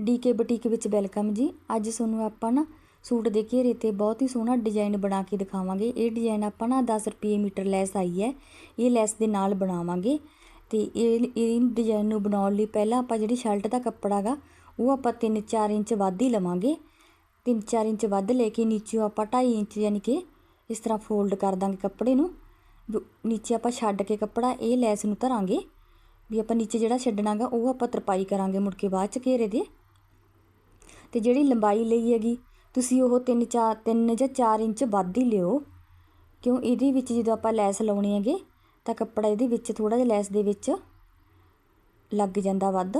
DK boutique ਵਿੱਚ welcome ਜੀ। ਅੱਜ ਤੁਹਾਨੂੰ ਆਪਾਂ ਨਾ ਸੂਟ ਦੇ ਘੇਰੇ ਤੇ ਬਹੁਤ ਹੀ ਸੋਹਣਾ ਡਿਜ਼ਾਈਨ ਬਣਾ ਕੇ ਦਿਖਾਵਾਂਗੇ। ਇਹ ਡਿਜ਼ਾਈਨ ਆਪਾਂ ਨਾ 10 ਰੁਪਏ ਮੀਟਰ ਲੈਸ ਆਈ ਹੈ। ਇਹ ਲੈਸ ਦੇ ਨਾਲ ਬਣਾਵਾਂਗੇ ਤੇ ਇਹ ਇਹ ਡਿਜ਼ਾਈਨ ਨੂੰ ਬਣਾਉਣ ਲਈ ਪਹਿਲਾਂ ਆਪਾਂ ਜਿਹੜੀ ਸ਼ਰਟ ਦਾ ਕੱਪੜਾ ਗਾ, ਉਹ ਆਪਾਂ 3-4 ਇੰਚ ਵੱਧ ਹੀ ਲਵਾਂਗੇ। 3-4 ਇੰਚ ਵੱਧ ਲੈ ਕੇ ਨੀਚੇੋਂ ਆਪਾਂ 2.5 ਇੰਚ ਯਾਨੀ ਕਿ ਇਸ ਤਰ੍ਹਾਂ ਫੋਲਡ ਕਰ ਦਾਂਗੇ ਕੱਪੜੇ ਨੂੰ। ਜੋ ਨੀਚੇ ਆਪਾਂ ਛੱਡ ਕੇ ਕੱਪੜਾ ਇਹ ਲੈਸ ਨੂੰ ਧਰਾਂਗੇ। ਵੀ ਆਪਾਂ ਨੀਚੇ ਜਿਹੜਾ ਛੱਡਣਾਗਾ ਉਹ ਆਪਾਂ ਤਰਪਾਈ ਕਰਾਂਗੇ ਮੁੜ ਕੇ ਬਾਅਦ ਚ ਘੇਰੇ ਦੇ। ਅਤੇ ਜਿਹੜੀ ਲੰਬਾਈ ਲਈ ਹੈਗੀ, ਤੁਸੀਂ ਉਹ 3 4 3 ਜਾਂ ਚਾਰ ਇੰਚ ਵੱਧ ਹੀ ਲਿਓ। ਕਿਉਂ? ਇਹਦੇ ਵਿੱਚ ਜਦੋਂ ਆਪਾਂ ਲੈਸ ਲਾਉਣੀ ਹੈਗੇ, ਤਾਂ ਕੱਪੜਾ ਇਹਦੇ ਵਿੱਚ ਥੋੜਾ ਜਿਹਾ ਲੈਸ ਦੇ ਵਿੱਚ ਲੱਗ ਜਾਂਦਾ ਵੱਧ।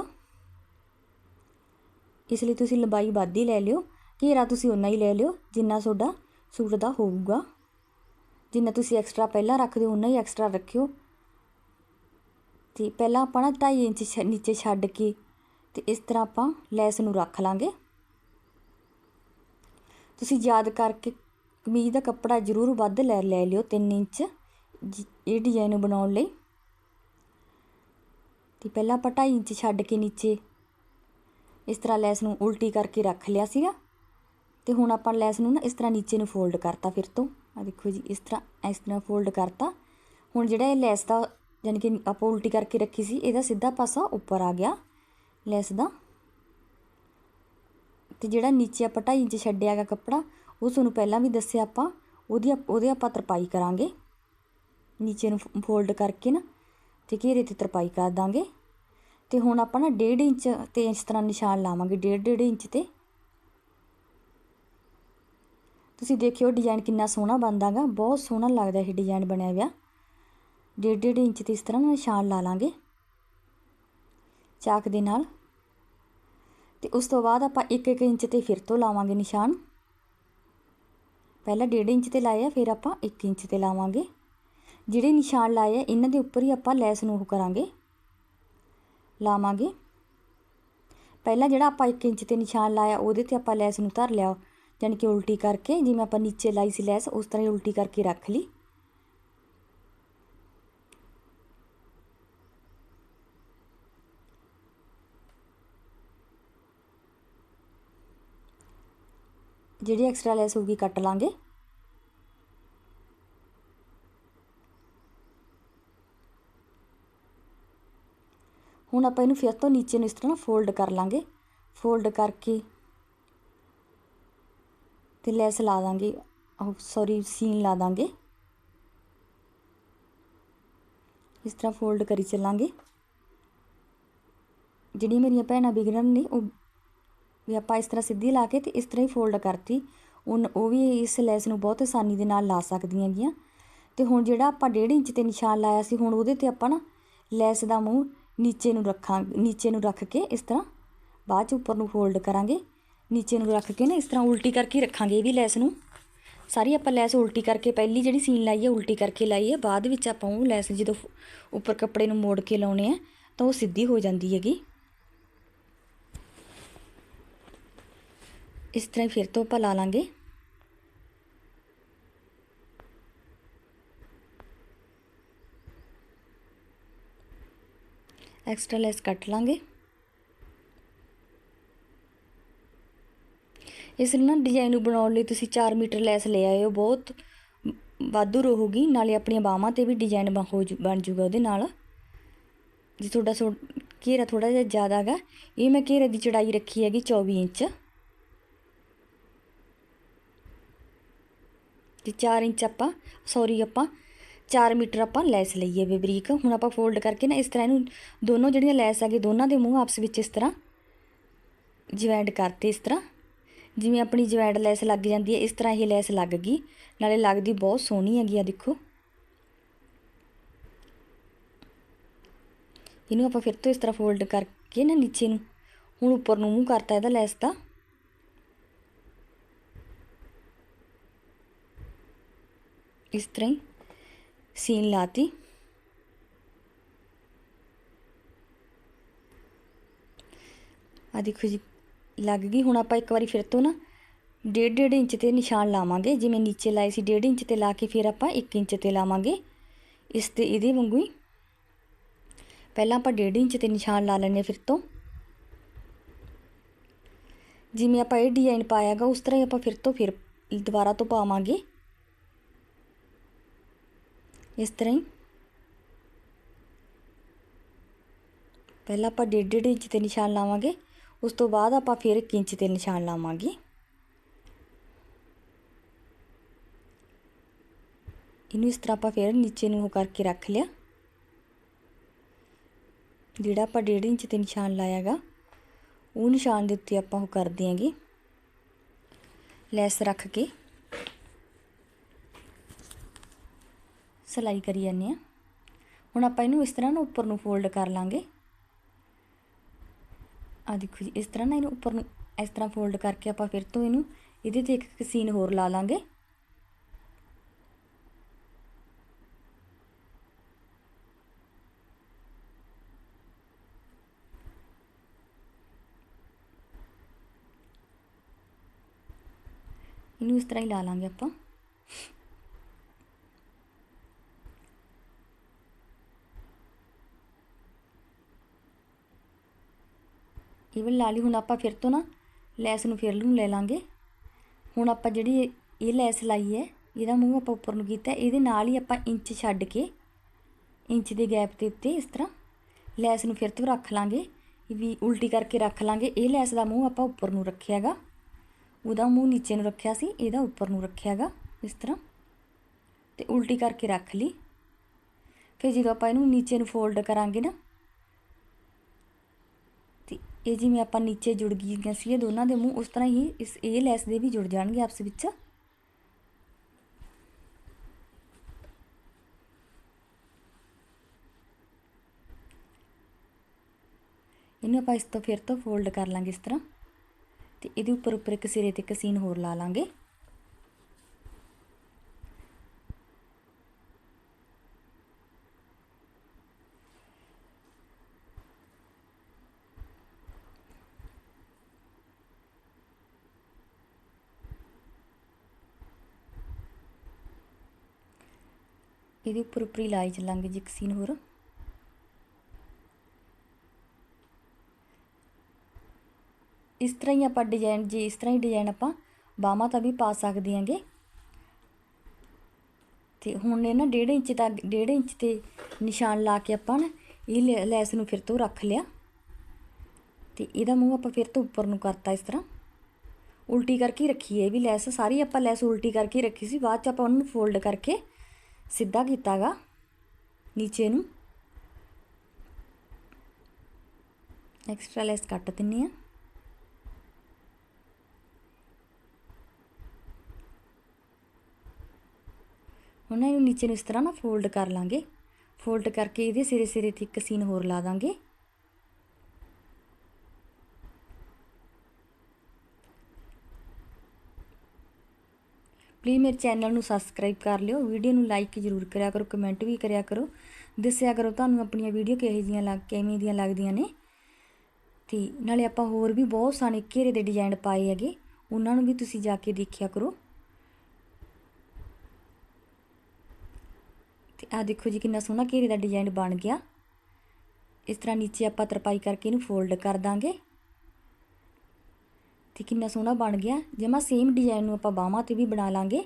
ਇਸ ਲਈ ਤੁਸੀਂ ਲੰਬਾਈ ਵੱਧ ਹੀ ਲੈ ਲਿਓ। ਘੇਰਾ ਤੁਸੀਂ ਉਨਾ ਹੀ ਲੈ ਲਿਓ ਜਿੰਨਾ ਤੁਹਾਡਾ ਸੂਟ ਦਾ ਹੋਊਗਾ। ਜਿੰਨਾ ਤੁਸੀਂ ਐਕਸਟਰਾ ਪਹਿਲਾਂ ਰੱਖਦੇ ਹੋ ਉਨਾ ਹੀ ਐਕਸਟਰਾ ਰੱਖਿਓ। ਤੇ ਪਹਿਲਾਂ ਆਪਾਂ ਨਾ 2.5 ਇੰਚ ਛ- ਨੀਚੇ ਛੱਡ ਕੇ ਤੇ ਇਸ ਤਰ੍ਹਾਂ ਆਪਾਂ ਲੈਸ ਨੂੰ ਰੱਖ ਲਾਂਗੇ। ਤੁਸੀਂ ਯਾਦ ਕਰਕੇ ਕਮੀਜ਼ ਦਾ ਕੱਪੜਾ ਜ਼ਰੂਰ ਵੱਧ ਲੈ ਲੈ ਲਿਓ 3 ਇੰਚ ਇਹ ਡਿਜ਼ਾਈਨ ਬਣਾਉਣ ਲਈ। ਤੇ ਪਹਿਲਾਂ ਆਪਾਂ 2.5 ਇੰਚ ਛੱਡ ਕੇ ਨੀਚੇ ਇਸ ਤਰ੍ਹਾਂ ਲੈਸ ਨੂੰ ਉਲਟੀ ਕਰਕੇ ਰੱਖ ਲਿਆ ਸੀਗਾ। ਤੇ ਹੁਣ ਆਪਾਂ ਲੈਸ ਨੂੰ ਨਾ ਇਸ ਤਰ੍ਹਾਂ ਨੀਚੇ ਨੂੰ ਫੋਲਡ ਕਰਤਾ ਫਿਰ ਤੋਂ। ਆ ਦੇਖੋ ਜੀ, ਇਸ ਤਰ੍ਹਾਂ ਇਸ ਤਰ੍ਹਾਂ ਫੋਲਡ ਕਰਤਾ। ਹੁਣ ਜਿਹੜਾ ਇਹ ਲੈਸ ਦਾ ਯਾਨੀ ਕਿ ਆਪਾਂ ਉਲਟੀ ਕਰਕੇ ਰੱਖੀ ਸੀ, ਇਹਦਾ ਸਿੱਧਾ ਪਾਸਾ ਉੱਪਰ ਆ ਗਿਆ ਲੈਸ ਦਾ। ਅਤੇ ਜਿਹੜਾ ਨੀਚੇ ਆਪਾਂ 2.5 ਇੰਚ ਛੱਡਿਆ ਗਾ ਕੱਪੜਾ, ਉਹ ਤੁਹਾਨੂੰ ਪਹਿਲਾਂ ਵੀ ਦੱਸਿਆ ਆਪਾਂ, ਉਹਦੀ ਉਹਦੇ ਆਪਾਂ ਤਰਪਾਈ ਕਰਾਂਗੇ। ਨੀਚੇ ਨੂੰ ਫੋਲਡ ਕਰਕੇ ਨਾ, ਤੇ ਘੇਰੇ ਤੇ ਤਰਪਾਈ ਕਰ ਦਾਂਗੇ। ਤੇ ਹੁਣ ਆਪਾਂ ਨਾ 1.5 ਇੰਚ ਤੇ ਇਸ ਤਰ੍ਹਾਂ ਨਿਸ਼ਾਨ ਲਾਵਾਂਗੇ 1.5 1.5 ਇੰਚ ਤੇ। ਤੁਸੀਂ ਦੇਖਿਓ ਡਿਜ਼ਾਈਨ ਕਿੰਨਾ ਸੋਹਣਾ ਬਣਦਾਗਾ ਬਹੁਤ ਸੋਹਣਾ ਲੱਗਦਾ ਇਹ ਡਿਜ਼ਾਈਨ ਬਣਿਆ ਹੋਇਆ। 1.5 1.5 ਇੰਚ ਤੇ ਇਸ ਤਰ੍ਹਾਂ ਨਾ ਨਿਸ਼ਾਨ ਲਾ ਲਾਂਗੇ। ਚਾਕ ਦੇ ਨਾਲ। ਤੇ ਉਸ ਤੋਂ ਬਾਅਦ ਆਪਾਂ 1-1 ਇੰਚ ਤੇ ਫਿਰ ਤੋਂ ਲਾਵਾਂਗੇ ਨਿਸ਼ਾਨ। ਪਹਿਲਾਂ 1.5 ਇੰਚ ਤੇ ਲਾਇਆ, ਫਿਰ ਆਪਾਂ 1 ਇੰਚ ਤੇ ਲਾਵਾਂਗੇ। ਜਿਹੜੇ ਨਿਸ਼ਾਨ ਲਾਏ ਆ, ਇਹਨਾਂ ਦੇ ਉੱਪਰ ਹੀ ਆਪਾਂ ਲੈਸ ਨੂੰ ਉਹ ਕਰਾਂਗੇ। ਲਾਵਾਂਗੇ। ਪਹਿਲਾਂ ਜਿਹੜਾ ਆਪਾਂ 1 ਇੰਚ ਤੇ ਨਿਸ਼ਾਨ ਲਾਇਆ, ਉਹਦੇ ਤੇ ਆਪਾਂ ਲੈਸ ਨੂੰ ਧਰ ਲਿਆ। ਯਾਨੀ ਕਿ ਉਲਟੀ ਕਰਕੇ, ਜਿਵੇਂ ਆਪਾਂ ਨੀਚੇ ਲਾਈ ਸੀ ਲੈਸ, ਉਸ ਤਰ੍ਹਾਂ ਹੀ ਉਲਟੀ ਕਰਕੇ ਰੱਖ ਲਈ। ਜਿਹੜੀ ਐਕਸਟਰਾ ਲੈਸ ਹੋਊਗੀ ਕੱਟ ਲਾਂਗੇ। ਹੁਣ ਆਪਾਂ ਇਹਨੂੰ ਫਿਰ ਤੋਂ ਨੀਚੇ ਨੂੰ ਇਸ ਤਰ੍ਹਾਂ ਫੋਲਡ ਕਰ ਲਾਂਗੇ। ਫੋਲਡ ਕਰਕੇ ਤੇ ਲੈਸ ਲਾ ਦਾਂਗੇ। ਉਹ ਸੌਰੀ ਸੀਨ ਲਾ ਦਾਂਗੇ। ਇਸ ਤਰ੍ਹਾਂ ਫੋਲਡ ਕਰੀ ਚੱਲਾਂਗੇ। ਜਿਹੜੀਆਂ ਮੇਰੀਆਂ ਭੈਣਾਂ ਬਿਗਨਰ ਨੇ, ਉਹ ਵੀ ਆਪਾਂ ਇਸ ਤਰ੍ਹਾਂ ਸਿੱਧੀ ਲਾ ਕੇ ਤੇ ਇਸ ਤਰ੍ਹਾਂ ਹੀ ਫੋਲਡ ਕਰਤੀ। ਉਹ ਉਹ ਵੀ ਇਸ ਲੈਸ ਨੂੰ ਬਹੁਤ ਆਸਾਨੀ ਦੇ ਨਾਲ ਲਾ ਸਕਦੀਆਂ ਗੀਆਂ ਤੇ ਹੁਣ ਜਿਹੜਾ ਆਪਾਂ 1.5 ਇੰਚ ਤੇ ਨਿਸ਼ਾਨ ਲਾਇਆ ਸੀ, ਹੁਣ ਉਹਦੇ ਤੇ ਆਪਾਂ ਨਾ ਲੈਸ ਦਾ ਮੂੰਹ ਨੀਚੇ ਨੂੰ ਰੱਖਾਂ, ਨੀਚੇ ਨੂੰ ਰੱਖ ਕੇ ਇਸ ਤਰ੍ਹਾਂ ਬਾਅਦ ਚ ਉੱਪਰ ਨੂੰ ਫੋਲਡ ਕਰਾਂਗੇ। ਨੀਚੇ ਨੂੰ ਰੱਖ ਕੇ ਨਾ ਇਸ ਤਰ੍ਹਾਂ ਉਲਟੀ ਕਰਕੇ ਰੱਖਾਂਗੇ ਇਹ ਵੀ ਲੈਸ ਨੂੰ। ਸਾਰੀ ਆਪਾਂ ਲੈਸ ਉਲਟੀ ਕਰਕੇ ਪਹਿਲੀ ਜਿਹੜੀ ਸੀਨ ਲਾਈ ਹੈ, ਉਲਟੀ ਕਰਕੇ ਲਾਈ ਹੈ। ਬਾਅਦ ਵਿੱਚ ਆਪਾਂ ਉਹ ਲੈਸ ਜਦੋਂ ਉੱਪਰ ਕੱਪੜੇ ਨੂੰ ਮੋੜ ਕੇ ਲਾਉਣੇ ਆ, ਤਾਂ ਉਹ ਸਿੱਧੀ ਹੋ ਜਾਂਦੀ ਹੈਗੀ। ਇਸ ਤਰ੍ਹਾਂ ਹੀ ਫਿਰ ਤੋਂ ਆਪਾਂ ਲਾ ਲਾਂਗੇ। ਐਕਸਟਰਾ ਲੈਸ ਕੱਟ ਲਾਂਗੇ। ਇਸ ਨੂੰ ਨਾ ਡਿਜ਼ਾਈਨ ਨੂੰ ਬਣਾਉਣ ਲਈ ਤੁਸੀਂ 4 ਮੀਟਰ ਲੈਸ ਲੈ ਆਇਓ, ਬਹੁਤ ਵਾਧੂ ਰਹੂਗੀ, ਨਾਲੇ ਆਪਣੀਆਂ ਬਾਹਾਂ ਤੇ ਵੀ ਡਿਜ਼ਾਈਨ ਹੋ ਜੂ, ਬਣ ਜੂਗਾ ਉਹਦੇ ਨਾਲ। ਜੇ ਤੁਹਾਡਾ ਸੋ, ਘੇਰਾ ਥੋੜਾ ਜਿਹਾ ਜ਼ਿਆਦਾ ਹੈਗਾ, ਇਹ ਮੈਂ ਘੇਰੇ ਦੀ ਚੜਾਈ ਰੱਖੀ ਹੈਗੀ 24 ਇੰਚ। ਤੇ 4 ਇੰਚ ਆਪਾਂ ਸੌਰੀ ਆਪਾਂ 4 ਮੀਟਰ ਆਪਾਂ ਲੈਸ ਲਈਏ ਵੇ ਬਰੀਕ ਹੁਣ ਆਪਾਂ ਫੋਲਡ ਕਰਕੇ ਨਾ ਇਸ ਤਰ੍ਹਾਂ ਇਹਨੂੰ ਦੋਨੋਂ ਜਿਹੜੀਆਂ ਲੈਸ ਹੈਗੇ, ਦੋਨਾਂ ਦੇ ਮੂੰਹ ਆਪਸ ਵਿੱਚ ਇਸ ਤਰ੍ਹਾਂ ਜੁਆਇੰਟ ਕਰਤੇ, ਇਸ ਤਰ੍ਹਾਂ। ਜਿਵੇਂ ਆਪਣੀ ਜੁਆਇੰਟ ਲੈਸ ਲੱਗ ਜਾਂਦੀ ਹੈ, ਇਸ ਤਰ੍ਹਾਂ ਇਹ ਲੈਸ ਲੱਗ ਗਈ। ਨਾਲੇ ਲੱਗਦੀ ਬਹੁਤ ਸੋਹਣੀ ਹੈਗੀ ਆ, ਦੇਖੋ। ਇਹਨੂੰ ਆਪਾਂ ਫਿਰ ਤੋਂ ਇਸ ਤਰ੍ਹਾਂ ਫੋਲਡ ਕਰਕੇ ਨਾ ਨੀਚੇ ਨੂੰ, ਹੁਣ ਉੱਪਰ ਨੂੰ ਮੂੰਹ ਕਰਤਾ ਇਹਦਾ ਲੈਸ ਦਾ। ਇਸ ਤਰ੍ਹਾਂ ਹੀ ਸੀਨ ਲਾਤੀ। ਆ ਦੇਖੋ ਜੀ, ਲੱਗ ਗਈ। ਹੁਣ ਆਪਾਂ ਇੱਕ ਵਾਰੀ ਫਿਰ ਤੋਂ ਨਾ ਡੇਢ ਡੇਢ ਇੰਚ ਤੇ ਨਿਸ਼ਾਨ ਲਾਵਾਂਗੇ। ਜਿਵੇਂ ਨੀਚੇ ਲਾਏ ਸੀ ਡੇਢ ਇੰਚ ਤੇ ਲਾ ਕੇ ਫਿਰ ਆਪਾਂ 1 ਇੰਚ ਤੇ ਲਾਵਾਂਗੇ। ਇਸ ਤੇ ਇਹਦੇ ਵਾਂਗੂ ਹੀ। ਪਹਿਲਾਂ ਆਪਾਂ ਡੇਢ ਇੰਚ ਤੇ ਨਿਸ਼ਾਨ ਲਾ ਲੈਣੇ ਫਿਰ ਤੋਂ। ਜਿਵੇਂ ਆਪਾਂ ਇਹ ਡਿਜ਼ਾਈਨ ਪਾਇਆਗਾ ਉਸ ਤਰ੍ਹਾਂ ਹੀ ਆਪਾਂ ਫਿਰ ਤੋਂ ਫਿਰ ਦੁਬਾਰਾ ਤੋਂ ਪਾਵਾਂਗੇ। ਇਸ ਤਰ੍ਹਾਂ ਹੀ। ਪਹਿਲਾਂ ਆਪਾਂ ਡੇਢ ਡੇਢ ਇੰਚ ਤੇ ਨਿਸ਼ਾਨ ਲਾਵਾਂਗੇ, ਉਸ ਤੋਂ ਬਾਅਦ ਆਪਾਂ ਫਿਰ 1 ਇੰਚ ਤੇ ਨਿਸ਼ਾਨ ਲਾਵਾਂਗੇ। ਇਹਨੂੰ ਇਸ ਤਰ੍ਹਾਂ ਆਪਾਂ ਫਿਰ ਨੀਚੇ ਨੂੰ ਉਹ ਕਰਕੇ ਰੱਖ ਲਿਆ। ਜਿਹੜਾ ਆਪਾਂ ਡੇਢ ਇੰਚ ਤੇ ਨਿਸ਼ਾਨ ਲਾਇਆਗਾ ਉਹ ਨਿਸ਼ਾਨ ਦੇ ਉੱਤੇ ਆਪਾਂ ਉਹ ਕਰ ਦਿਆਂਗੇ। ਲੈਸ ਰੱਖ ਕੇ। ਸਲਾਈ ਕਰੀ ਜਾਂਦੇ ਆ ਹੁਣ ਆਪਾਂ ਇਹਨੂੰ ਇਸ ਤਰ੍ਹਾਂ ਨਾ ਉੱਪਰ ਨੂੰ ਫੋਲਡ ਕਰ ਲਾਂਗੇ। ਆ ਦੇਖੋ ਜੀ, ਇਸ ਤਰ੍ਹਾਂ ਨਾ ਇਹਨੂੰ ਉੱਪਰ ਨੂੰ ਇਸ ਤਰ੍ਹਾਂ ਫੋਲਡ ਕਰਕੇ ਆਪਾਂ ਫਿਰ ਤੋਂ ਇਹਨੂੰ ਇਹਦੇ ਤੇ ਇੱਕ ਕਸੀਨ ਹੋਰ ਲਾ ਲਾਂਗੇ। ਇਹਨੂੰ ਇਸ ਤਰ੍ਹਾਂ ਹੀ ਲਾ ਲਾਂਗੇ ਆਪਾਂ। ਇਵਨ ਲਾ ਲਈ, ਹੁਣ ਆਪਾਂ ਫਿਰ ਤੋਂ ਨਾ ਲੈਸ ਨੂੰ ਫਿਰ ਨੂੰ ਲੈ ਲਾਂਗੇ। ਹੁਣ ਆਪਾਂ ਜਿਹੜੀ ਇਹ ਲੈਸ ਲਾਈ ਹੈ, ਇਹਦਾ ਮੂੰਹ ਆਪਾਂ ਉੱਪਰ ਨੂੰ ਕੀਤਾ, ਇਹਦੇ ਨਾਲ ਹੀ ਆਪਾਂ ਇੰਚ ਛੱਡ ਕੇ, ਇੰਚ ਦੇ ਗੈਪ ਦੇ ਉੱਤੇ ਇਸ ਤਰ੍ਹਾਂ ਲੈਸ ਨੂੰ ਫਿਰ ਤੋਂ ਰੱਖ ਲਾਂਗੇ। ਵੀ ਉਲਟੀ ਕਰਕੇ ਰੱਖ ਲਾਂਗੇ। ਇਹ ਲੈਸ ਦਾ ਮੂੰਹ ਆਪਾਂ ਉੱਪਰ ਨੂੰ ਰੱਖਿਆਗਾ ਉਹਦਾ ਮੂੰਹ ਨੀਚੇ ਨੂੰ ਰੱਖਿਆ ਸੀ, ਇਹਦਾ ਉੱਪਰ ਨੂੰ ਰੱਖਿਆਗਾ ਇਸ ਤਰ੍ਹਾਂ। ਤੇ ਉਲਟੀ ਕਰਕੇ ਰੱਖ ਲਈ। ਫਿਰ ਜਦੋਂ ਆਪਾਂ ਇਹਨੂੰ ਨੀਚੇ ਨੂੰ ਫੋਲਡ ਕਰਾਂਗੇ ਨਾ ਇਹ ਜਿਵੇਂ ਆਪਾਂ ਨੀਚੇ ਜੁੜ ਗਈਆਂ ਸੀ ਇਹ ਦੋਨਾਂ ਦੇ ਮੂੰਹ, ਉਸ ਤਰ੍ਹਾਂ ਹੀ ਇਸ ਇਹ ਲੈਸ ਦੇ ਵੀ ਜੁੜ ਜਾਣਗੇ ਆਪਸ ਵਿੱਚ। ਇਹਨੂੰ ਆਪਾਂ ਇਸ ਤੋਂ ਫਿਰ ਤੋਂ ਫੋਲਡ ਕਰ ਲਾਂਗੇ ਇਸ ਤਰ੍ਹਾਂ। ਤੇ ਇਹਦੇ ਉੱਪਰ ਉੱਪਰ ਇੱਕ ਸਿਰੇ ਤੇ ਇੱਕ ਸੀਨ ਹੋਰ ਲਾ ਲਾਂਗੇ। ਇਹਦੇ ਉੱਪਰ ਉੱਪਰ ਹੀ ਲਾਈ ਚੱਲਾਂਗੇ ਜੀ ਹੋਰ। ਇਸ ਤਰ੍ਹਾਂ ਹੀ ਆਪਾਂ ਡਿਜ਼ਾਈਨ ਜੇ ਇਸ ਤਰ੍ਹਾਂ ਹੀ ਡਿਜ਼ਾਈਨ ਆਪਾਂ ਬਾਹਾਂ ਤਾਂ ਵੀ ਪਾ ਸਕਦੇ ਆਂਗੇ ਤੇ ਹੁਣ ਇਹ ਨਾ 1.5 ਇੰਚ ਦਾ 1.5 ਇੰਚ ਤੇ ਨਿਸ਼ਾਨ ਲਾ ਕੇ ਆਪਾਂ ਨਾ ਇਹ ਲੈਸ ਨੂੰ ਫਿਰ ਤੋਂ ਰੱਖ ਲਿਆ। ਤੇ ਇਹਦਾ ਮੂੰਹ ਆਪਾਂ ਫਿਰ ਤੋਂ ਉੱਪਰ ਨੂੰ ਕਰਤਾ ਇਸ ਤਰ੍ਹਾਂ। ਉਲਟੀ ਕਰਕੇ ਰੱਖੀ ਹੈ ਇਹ ਵੀ ਲੈਸ, ਸਾਰੀ ਆਪਾਂ ਲੈਸ ਉਲਟੀ ਕਰਕੇ ਰੱਖੀ ਸੀ, ਬਾਅਦ ਚ ਆਪਾਂ ਉਹਨੂੰ ਫੋਲਡ ਕਰਕੇ ਸਿੱਧਾ ਕੀਤਾਗਾ ਨੀਚੇ ਨੂੰ ਐਕਸਟਰਾ ਲੈਸ ਕੱਟ ਦਿੰਨੀ ਆ ਹੁਣ ਇਹਨੂੰ ਨੀਚੇ ਨੂੰ ਇਸ ਤਰ੍ਹਾਂ ਨਾ ਫੋਲਡ ਕਰ ਲਾਂਗੇ ਫੋਲਡ ਕਰਕੇ ਇਹਦੇ ਸਿਰੇ ਸਿਰੇ ਤੇ ਇੱਕ ਸੀਨ ਹੋਰ ਲਾ ਦਾਂਗੇ ਪਲੀਜ਼ ਮੇਰੇ ਚੈਨਲ ਨੂੰ ਸਬਸਕ੍ਰਾਈਬ ਕਰ ਲਿਓ। ਵੀਡੀਓ ਨੂੰ ਲਾਈਕ ਜ਼ਰੂਰ ਕਰਿਆ ਕਰੋ ਕਮੈਂਟ ਵੀ ਕਰਿਆ ਕਰੋ। ਦੱਸਿਆ ਕਰੋ ਤੁਹਾਨੂੰ ਆਪਣੀਆਂ ਵੀਡੀਓ ਕਿਹੋ ਜਿਹੀਆਂ ਲੱਗ, ਕਿਵੇਂ ਦੀਆਂ ਲੱਗਦੀਆਂ ਨੇ। ਤੇ ਨਾਲੇ ਆਪਾਂ ਹੋਰ ਵੀ ਬਹੁਤ ਸਾਰੇ ਘੇਰੇ ਦੇ ਡਿਜ਼ਾਈਨ ਪਾਏ ਹੈਗੇ। ਉਹਨਾਂ ਨੂੰ ਵੀ ਤੁਸੀਂ ਜਾ ਕੇ ਦੇਖਿਆ ਕਰੋ। ਤੇ ਆ ਦੇਖੋ ਜੀ ਕਿੰਨਾ ਸੋਹਣਾ ਘੇਰੇ ਦਾ ਡਿਜ਼ਾਈਨ ਬਣ ਗਿਆ। ਇਸ ਤਰ੍ਹਾਂ ਨੀਚੇ ਆਪਾਂ ਤਰਪਾਈ ਕਰਕੇ ਇਹਨੂੰ ਫੋਲਡ ਕਰ ਦਾਂਗੇ। ਤੇ ਕਿੰਨਾ ਸੋਹਣਾ ਬਣ ਗਿਆ। ਜਮਾ ਸੇਮ ਡਿਜ਼ਾਈਨ ਨੂੰ ਆਪਾਂ ਬਾਹਾਂ ਤੇ ਵੀ ਬਣਾ ਲਾਂਗੇ।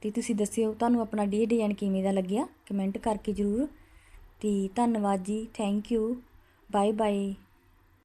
ਤੇ ਤੁਸੀਂ ਦੱਸਿਓ ਤੁਹਾਨੂੰ ਆਪਣਾ ਡੀ ਡਿਜ਼ਾਈਨ ਕਿਵੇਂ ਦਾ ਲੱਗਿਆ। ਕਮੈਂਟ ਕਰਕੇ ਜ਼ਰੂਰ। ਤੇ ਧੰਨਵਾਦ ਜੀ। Thank you bye bye